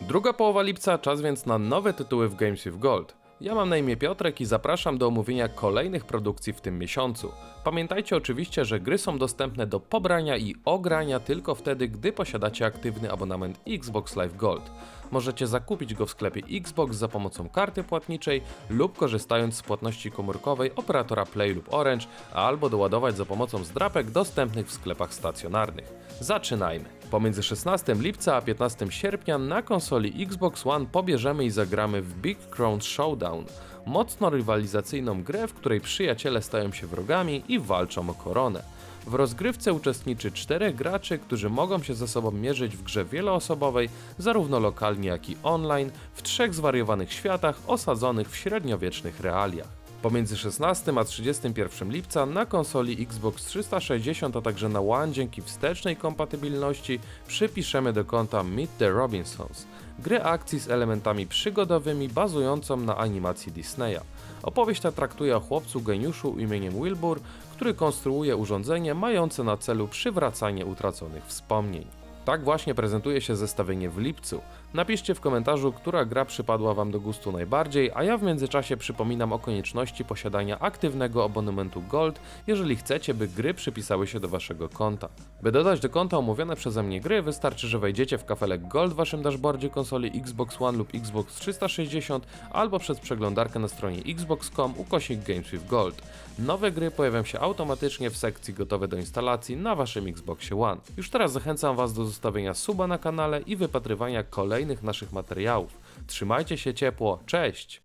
Druga połowa lipca, czas więc na nowe tytuły w Games with Gold. Ja mam na imię Piotrek i zapraszam do omówienia kolejnych produkcji w tym miesiącu. Pamiętajcie oczywiście, że gry są dostępne do pobrania i ogrania tylko wtedy, gdy posiadacie aktywny abonament Xbox Live Gold. Możecie zakupić go w sklepie Xbox za pomocą karty płatniczej lub korzystając z płatności komórkowej operatora Play lub Orange, albo doładować za pomocą zdrapek dostępnych w sklepach stacjonarnych. Zaczynajmy! Pomiędzy 16 lipca a 15 sierpnia na konsoli Xbox One pobierzemy i zagramy w Big Crown Showdown, mocno rywalizacyjną grę, w której przyjaciele stają się wrogami i walczą o koronę. W rozgrywce uczestniczy czterech graczy, którzy mogą się ze sobą mierzyć w grze wieloosobowej, zarówno lokalnie jak i online, w trzech zwariowanych światach osadzonych w średniowiecznych realiach. Pomiędzy 16 a 31 lipca na konsoli Xbox 360, a także na One dzięki wstecznej kompatybilności przypiszemy do konta Meet the Robinsons, gry akcji z elementami przygodowymi bazującą na animacji Disneya. Opowieść ta traktuje o chłopcu geniuszu imieniem Wilbur, który konstruuje urządzenie mające na celu przywracanie utraconych wspomnień. Tak właśnie prezentuje się zestawienie w lipcu. Napiszcie w komentarzu, która gra przypadła Wam do gustu najbardziej, a ja w międzyczasie przypominam o konieczności posiadania aktywnego abonamentu Gold, jeżeli chcecie, by gry przypisały się do Waszego konta. By dodać do konta omówione przeze mnie gry, wystarczy, że wejdziecie w kafelek Gold w Waszym dashboardzie konsoli Xbox One lub Xbox 360 albo przez przeglądarkę na stronie xbox.com ukośnik Games with Gold. Nowe gry pojawią się automatycznie w sekcji gotowe do instalacji na Waszym Xboxie One. Już teraz zachęcam Was do zostawienia suba na kanale i wypatrywania kolejnych naszych materiałów. Trzymajcie się ciepło, cześć!